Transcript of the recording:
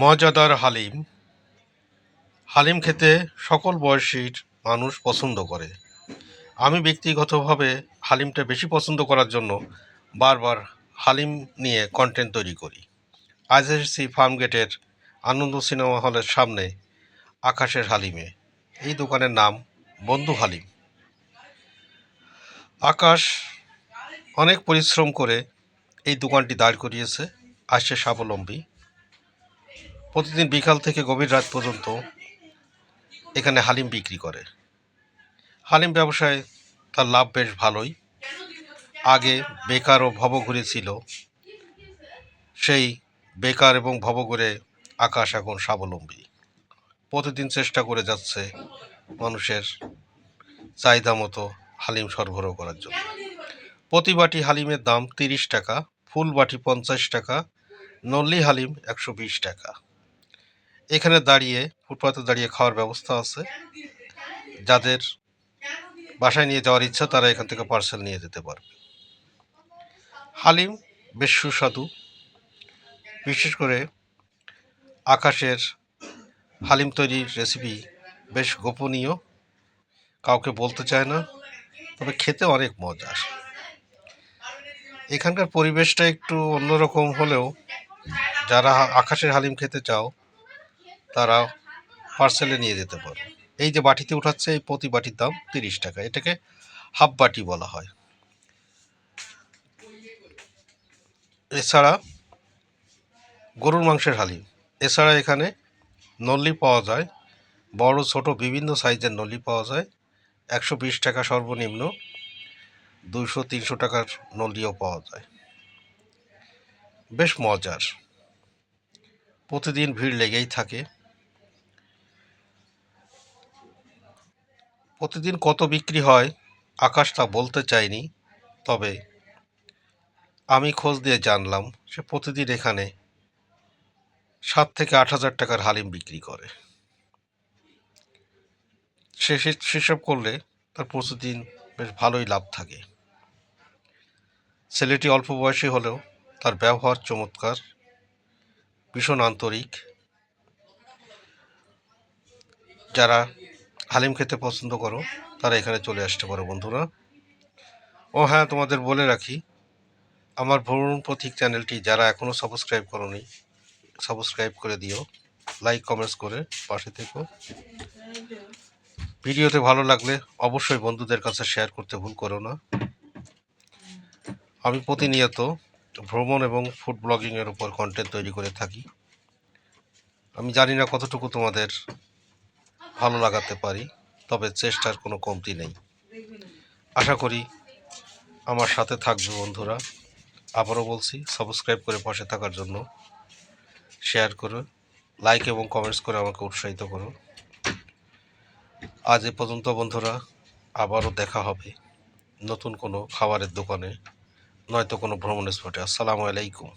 মজাদার হালিম। হালিম খেতে সকল বয়সীর মানুষ পছন্দ করে। আমি ব্যক্তিগতভাবে হালিমটা বেশি পছন্দ করার জন্য বারবার হালিম নিয়ে কন্টেন্ট তৈরি করি। আজ এসেছি ফার্মগেটের আনন্দ সিনেমা হলের সামনে আকাশের হালিমে। এই দোকানের নাম বন্ধু হালিম। আকাশ অনেক পরিশ্রম করে এই দোকানটি দাঁড় করিয়েছে আসছে স্বাবলম্বী। প্রতিদিন বিকাল থেকে গভীর রাত পর্যন্ত এখানে হালিম বিক্রি করে। হালিম ব্যবসায় তার লাভ বেশ ভালোই। আগে বেকার ও ভবঘুরে ছিল। সেই বেকার এবং ভবঘুরে আকাশ এখন স্বাবলম্বী। প্রতিদিন চেষ্টা করে যাচ্ছে মানুষের চাহিদা মতো হালিম সরবরাহ করার জন্য। প্রতি বাটি হালিমের দাম তিরিশ টাকা, ফুল বাটি পঞ্চাশ টাকা, নল্লি হালিম একশো বিশ টাকা। এখানে দাঁড়িয়ে, ফুটপাতে দাঁড়িয়ে খাওয়ার ব্যবস্থা আছে। যাদের বাসায় নিয়ে যাওয়ার ইচ্ছা, তারা এখান থেকে পার্সেল নিয়ে যেতে পারবে। হালিম বেশ সুস্বাদু। বিশেষ করে আকাশের হালিম তৈরির রেসিপি বেশ গোপনীয়। কাউকে বলতে চায় না, তবে খেতে অনেক মজার এখানকার পরিবেশটা একটু অন্যরকম হলেও, যারা আকাশের হালিম খেতে চাও তারা পার্সেলে নিয়ে যেতে পারে। এই যে বাটিতে উঠাচ্ছে, এই প্রতি বাটির দাম তিরিশ টাকা। এটাকে হাফ বাটি বলা হয়। এছাড়া গরুর মাংসের হালিম। এছাড়া এখানে নল্লি পাওয়া যায়। বড়, ছোট, বিভিন্ন সাইজের নল্লি পাওয়া যায়। একশো বিশ টাকা সর্বনিম্ন। দুইশো, তিনশো টাকার নল্লিও পাওয়া যায়। বেশ মজার। প্রতিদিন ভিড় লেগেই থাকে। প্রতিদিন কত বিক্রি হয়, আকাশ তা বলতে চাইনি, তবে আমি খোঁজ দিয়ে জানলাম সে প্রতিদিন এখানে সাত থেকে আট হাজার টাকার হালিম বিক্রি করে। সে- সেসব করলে তার প্রতিদিন বেশ ভালোই লাভ থাকে। ছেলেটি অল্প বয়সী হলেও তার ব্যবহার চমৎকার, ভীষণ আন্তরিক। যারা হালিম খেতে পছন্দ করো, তারা এখানে চলে আসতে পারো বন্ধুরা। ও হ্যাঁ তোমাদের বলে রাখি, আমার ভ্রমণ প্রতীক চ্যানেলটি যারা এখনও সাবস্ক্রাইব করনি, সাবস্ক্রাইব করে দিও, লাইক, কমেন্টস করে পাশে থেকো। ভিডিওতে ভালো লাগলে অবশ্যই বন্ধুদের কাছে শেয়ার করতে ভুল করো না। আমি প্রতিনিয়ত ভ্রমণ এবং ফুড ব্লগিংয়ের উপর কন্টেন্ট তৈরি করে থাকি। আমি জানি না কতটুকু তোমাদের ভালো লাগাতে পারি, তবে চেষ্টার কোনো কমতি নেই। আশা করি আমার সাথে থাকবে বন্ধুরা। আবারও বলছি সাবস্ক্রাইব করে পাশে থাকার জন্য শেয়ার করো লাইক এবং কমেন্টস করে আমাকে উৎসাহিত করো। আজ এ পর্যন্ত বন্ধুরা, আবারও দেখা হবে নতুন কোনো খাবারের দোকানে, নয়তো কোনো ভ্রমণ স্পটে আসসালামু আলাইকুম।